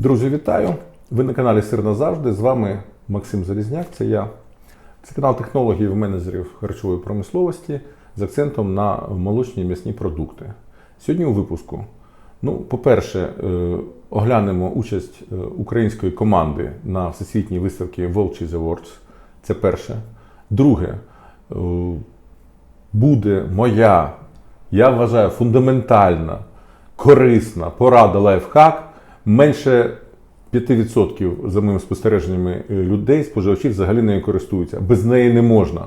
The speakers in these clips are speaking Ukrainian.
Друзі, вітаю! Ви на каналі Сир назавжди. З вами Максим Залізняк, це я. Це канал технологів менеджерів харчової промисловості з акцентом на молочні і м'ясні продукти. Сьогодні у випуску. Ну, по-перше, е, оглянемо участь е, української команди на всесвітній виставці World Cheese Awards. Це перше. Друге, е, буде моя, я вважаю, фундаментальна, корисна порада лайфхак. Менше 5% за моїми спостереженнями е, людей, споживачів взагалі нею користуються. Без неї не можна.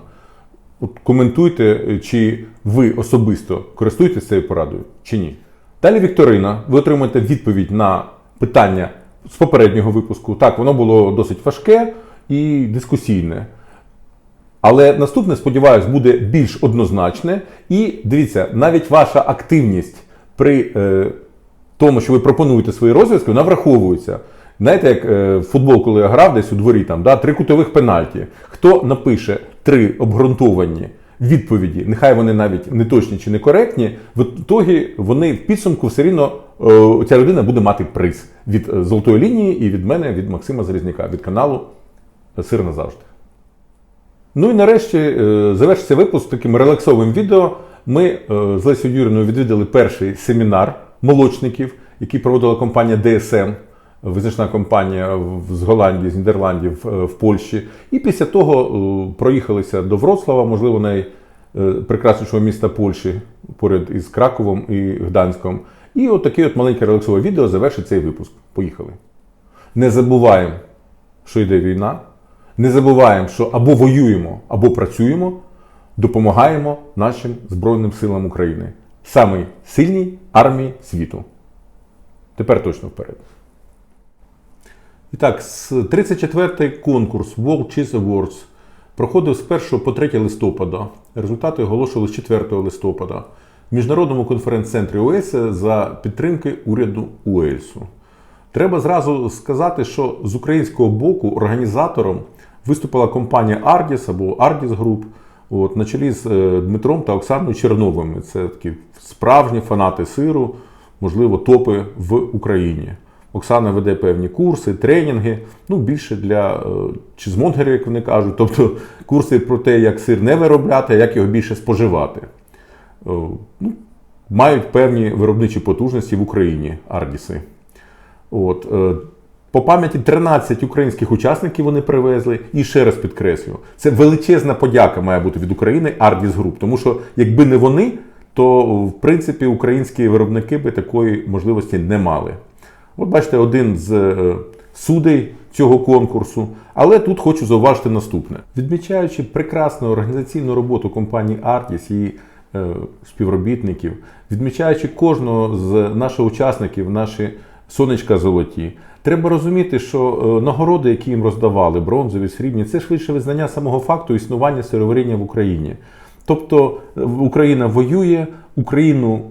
От коментуйте, е, чи ви особисто користуєтесь цією порадою, чи ні. Далі Вікторина. Ви отримаєте відповідь на питання з попереднього випуску. Так, воно було досить важке і дискусійне. Але наступне, сподіваюсь, буде більш однозначне. І дивіться, навіть ваша активність при е, тому, що ви пропонуєте свої розв'язки, вона враховується. Знаєте, як е, в футбол, коли я грав десь у дворі, там, да, три кутових пенальті. Хто напише три обґрунтовані відповіді, нехай вони навіть не точні чи не коректні, в ітогі вони в підсумку все рівно е, ця людина буде мати приз від е, золотої лінії і від мене, від Максима Залізняка, від каналу Сир назавжди. Ну і нарешті е, завершиться випуск таким релаксовим відео. Ми е, з Лесією Юріною відвідали перший семінар молочників, який проводила компанія DSM, визначна компанія з Голландії, з Нідерландів е, в Польщі. І після того е, проїхалися до Вроцлава, можливо, найпрекраснішого міста Польщі, поряд із Краковом і Гданськом. І от таке от маленьке релаксове відео завершить цей випуск. Поїхали. Не забуваємо, що йде війна. Не забуваємо, що або воюємо, або працюємо, допомагаємо нашим Збройним силам України. Самій сильній армії світу. Тепер точно вперед. І так, з 34-й конкурс World Cheese Awards проходив з 1 по 3 листопада. Результати оголошували з 4 листопада в міжнародному конференц-центрі ОЕС за підтримки уряду Уельсу. Треба зразу сказати, що з українського боку організатором виступила компанія Ardis або Ardis Group, от, на чолі з е, Дмитром та Оксаною Черновими. Це такі справжні фанати сиру, можливо, топи в Україні. Оксана веде певні курси, тренінги, ну більше для е, чизмонгерів, як вони кажуть, тобто курси про те, як сир не виробляти, а як його більше споживати. Е, Ну, мають певні виробничі потужності в Україні Ардіси. От, по пам'яті 13 українських учасників вони привезли. І ще раз підкреслю, це величезна подяка має бути від України Ardis Group. Тому що якби не вони, то в принципі українські виробники би такої можливості не мали. От бачите, один з е, судей цього конкурсу. Але тут хочу зауважити наступне: відмічаючи прекрасну організаційну роботу компанії Artis і е, співробітників, відмічаючи кожного з наших учасників, наші сонечка золоті. Треба розуміти, що е, нагороди, які їм роздавали, бронзові, срібні, це швидше визнання самого факту існування сироваріння в Україні. Тобто е, Україна воює, Україну.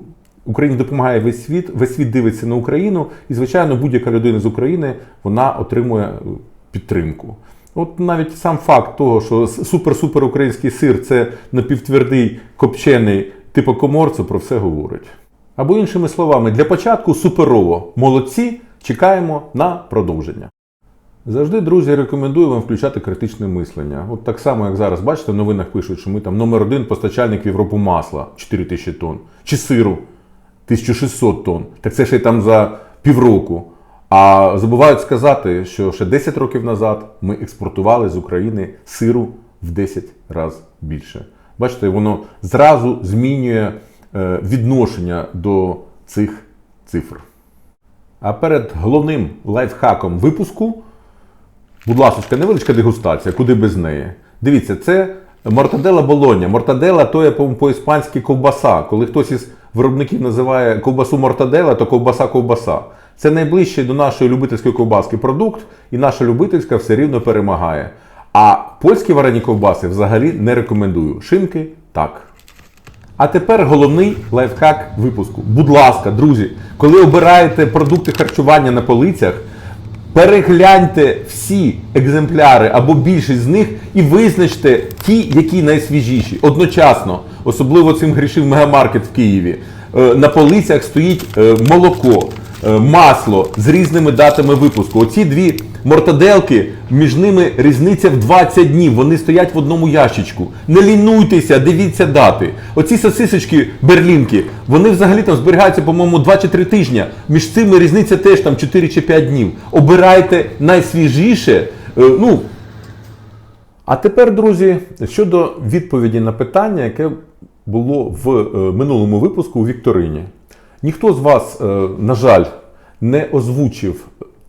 е, Україні допомагає весь світ, весь світ дивиться на Україну, і, звичайно, будь-яка людина з України вона отримує підтримку. От навіть сам факт того, що супер-супер український сир це напівтвердий копчений типу коморцу, про все говорить. Або іншими словами, для початку суперово. Молодці, чекаємо на продовження. Завжди, друзі, рекомендую вам включати критичне мислення. От так само, як зараз, бачите, в новинах пишуть, що ми там номер один постачальник в Європу масла 4 тисячі тонн, чи сиру 1600 тонн. Так це ще й там за півроку. А забувають сказати, що ще 10 років назад ми експортували з України сиру в 10 разів більше. Бачите, воно зразу змінює відношення до цих цифр. А перед головним лайфхаком випуску Будь ласка, невеличка дегустація, куди без неї. Дивіться, це мортадела болоня. Мортадела то є по- по-іспанськи ковбаса. Коли хтось із виробників називає ковбасу мортадела, то ковбаса ковбаса. Це найближчий до нашої любительської ковбаски продукт, і наша любительська все рівно перемагає. А польські варені ковбаси взагалі не рекомендую. Шинки так. А тепер головний лайфхак випуску. Будь ласка, друзі, коли обираєте продукти харчування на полицях, перегляньте всі екземпляри або більшість з них і визначте ті, які найсвіжіші. Одночасно, особливо цим грішив мегамаркет в Києві. Е, На полицях стоїть е, молоко, е, масло з різними датами випуску. Оці дві мортаделки, між ними різниця в 20 днів. Вони стоять в одному ящичку. Не лінуйтеся, дивіться дати. Оці сосисочки берлінки, вони взагалі там зберігаються, по-моєму, 2 чи 3 тижні. Між цими різниця теж там 4 чи 5 днів. Обирайте найсвіжіше. е, Ну, а тепер, друзі, щодо відповіді на питання, яке було в е, минулому випуску у Вікторині. Ніхто з вас, е, на жаль, не озвучив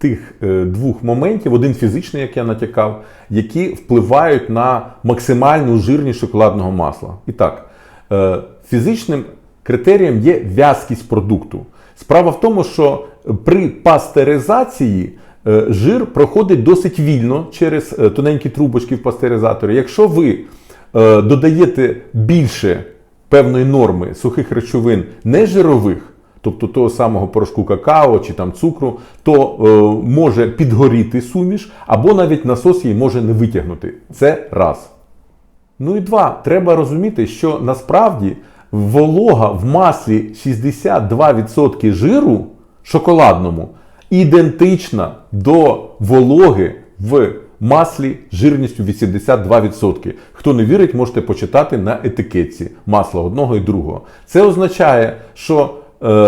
тих е, двох моментів, один фізичний, як я натякав, які впливають на максимальну жирність шоколадного масла. І так, е, фізичним критерієм є в'язкість продукту. Справа в тому, що при пастеризації е, жир проходить досить вільно через тоненькі трубочки в пастеризаторі. Якщо ви додаєте більше певної норми сухих речовин нежирових, тобто того самого порошку какао чи там цукру, то е, може підгоріти суміш, або навіть насос її може не витягнути. Це раз. Ну і два, треба розуміти, що насправді волога в маслі 62% жиру шоколадному ідентична до вологи в маслі жирністю 82%. Хто не вірить, можете почитати на етикетці масла одного і другого. Це означає, що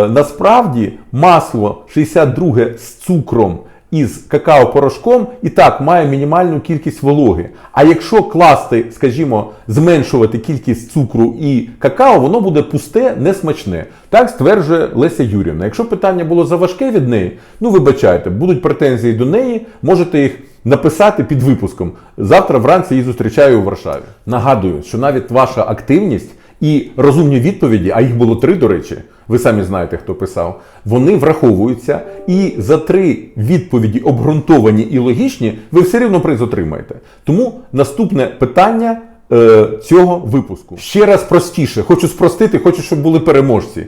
насправді масло 62 з цукром із какао-порошком і так має мінімальну кількість вологи. А якщо класти, скажімо, зменшувати кількість цукру і какао, воно буде пусте, несмачне. Так стверджує Леся Юрівна. Якщо питання було заважке від неї, ну вибачайте, будуть претензії до неї, можете їх написати під випуском. Завтра вранці її зустрічаю у Варшаві. Нагадую, що навіть ваша активність і розумні відповіді, а їх було три, до речі, ви самі знаєте, хто писав, вони враховуються, і за три відповіді обґрунтовані і логічні, ви все рівно приз отримаєте. Тому наступне питання е, цього випуску. Ще раз простіше, хочу спростити, хочу, щоб були переможці.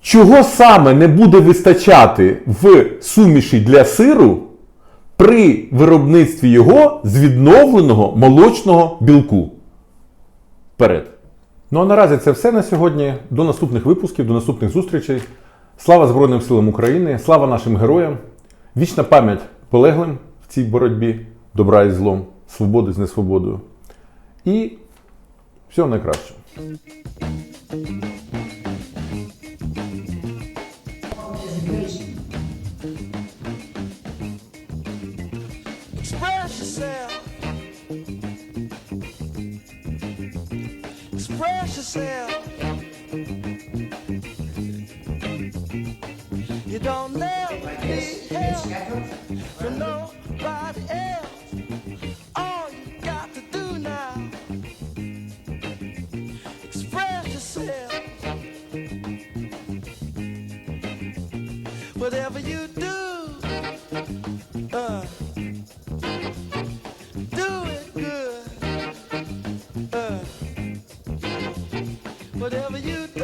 Чого саме не буде вистачати в суміші для сиру при виробництві його з відновленого молочного білку? Вперед! Ну а наразі це все на сьогодні. До наступних випусків, до наступних зустрічей. Слава Збройним силам України, слава нашим героям, вічна пам'ять полеглим в цій боротьбі, добра і злом, свободи з несвободою. І всього найкращого. Express yourself. You don't never need help from nobody else. All you got to do now, express yourself. Whatever you do, whatever you do,